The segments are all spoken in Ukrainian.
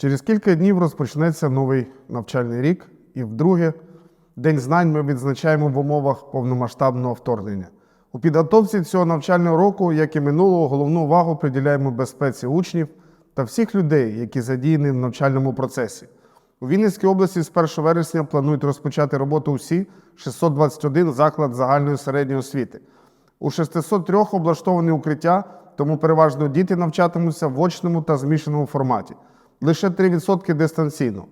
Через кілька днів розпочнеться новий навчальний рік, і вдруге День знань ми відзначаємо в умовах повномасштабного вторгнення. У підготовці цього навчального року, як і минулого, головну увагу приділяємо безпеці учнів та всіх людей, які задіяні в навчальному процесі. У Вінницькій області з 1 вересня планують розпочати роботу усі 621 заклад загальної середньої освіти. У 603 облаштовані укриття, тому переважно діти навчатимуться в очному та змішаному форматі. Лише 3% дистанційно.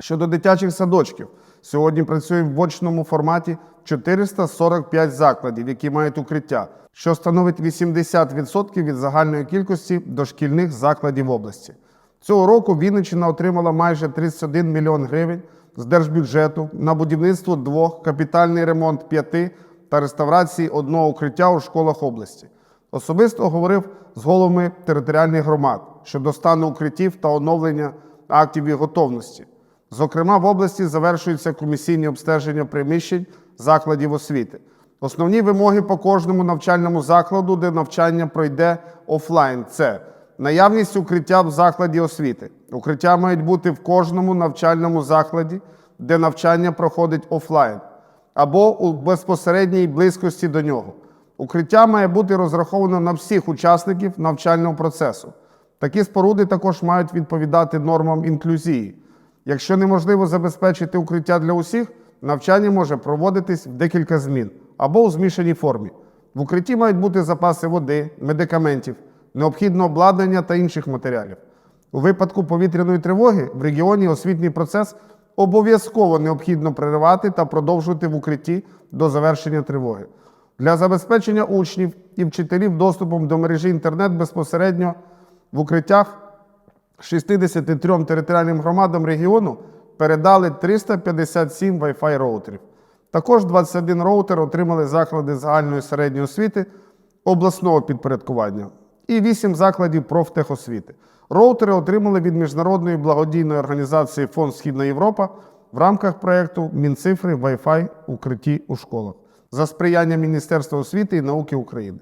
Щодо дитячих садочків, сьогодні працює в очному форматі 445 закладів, які мають укриття, що становить 80% від загальної кількості дошкільних закладів області. Цього року Вінниччина отримала майже 31 мільйон гривень з держбюджету на будівництво двох, капітальний ремонт п'яти та реставрації одного укриття у школах області. Особисто говорив з головами територіальних громад щодо стану укриттів та оновлення актів їх готовності. Зокрема, в області завершуються комісійні обстеження приміщень закладів освіти. Основні вимоги по кожному навчальному закладу, де навчання пройде офлайн, це наявність укриття в закладі освіти. Укриття мають бути в кожному навчальному закладі, де навчання проходить офлайн, або у безпосередній близькості до нього. Укриття має бути розраховано на всіх учасників навчального процесу. Такі споруди також мають відповідати нормам інклюзії. Якщо неможливо забезпечити укриття для усіх, навчання може проводитись в декілька змін або у змішаній формі. В укритті мають бути запаси води, медикаментів, необхідне обладнання та інших матеріалів. У випадку повітряної тривоги в регіоні освітній процес обов'язково необхідно переривати та продовжувати в укритті до завершення тривоги. Для забезпечення учнів і вчителів доступом до мережі інтернет безпосередньо в укриттях 63 територіальним громадам регіону передали 357 Wi-Fi роутерів. Також 21 роутер отримали заклади загальної середньої освіти обласного підпорядкування і 8 закладів профтехосвіти. Роутери отримали від міжнародної благодійної організації Фонд Східна Європа в рамках проєкту Мінцифри Wi-Fi укритті у школах за сприяння Міністерства освіти і науки України.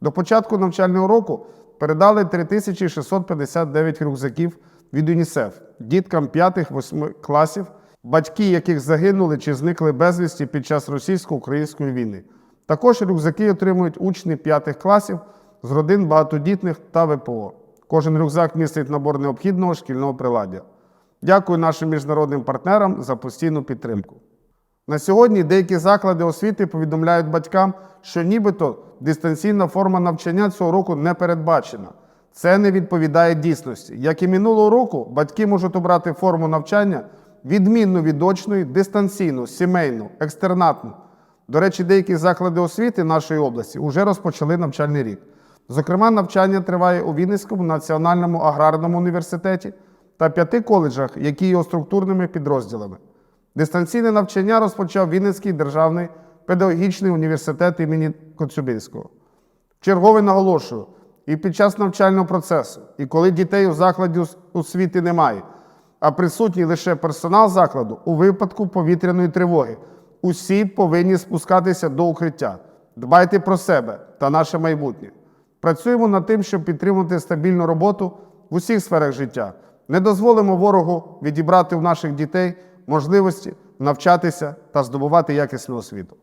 До початку навчального року передали 3659 рюкзаків від ЮНІСЕФ діткам 5-8 класів, батьки яких загинули чи зникли безвісті під час російсько-української війни. Також рюкзаки отримують учні 5 класів з родин багатодітних та ВПО. Кожен рюкзак містить набор необхідного шкільного приладдя. Дякую нашим міжнародним партнерам за постійну підтримку. На сьогодні деякі заклади освіти повідомляють батькам, що нібито дистанційна форма навчання цього року не передбачена. Це не відповідає дійсності. Як і минулого року, батьки можуть обрати форму навчання відмінну від очної, дистанційну, сімейну, екстернатну. До речі, деякі заклади освіти нашої області вже розпочали навчальний рік. Зокрема, навчання триває у Вінницькому національному аграрному університеті та п'яти коледжах, які є структурними підрозділами. Дистанційне навчання розпочав Вінницький державний педагогічний університет імені Коцюбинського. Чергове наголошую, і під час навчального процесу, і коли дітей у закладі освіти немає, а присутній лише персонал закладу у випадку повітряної тривоги, усі повинні спускатися до укриття. Дбайте про себе та наше майбутнє. Працюємо над тим, щоб підтримувати стабільну роботу в усіх сферах життя. Не дозволимо ворогу відібрати у наших дітей можливості навчатися та здобувати якісну освіту.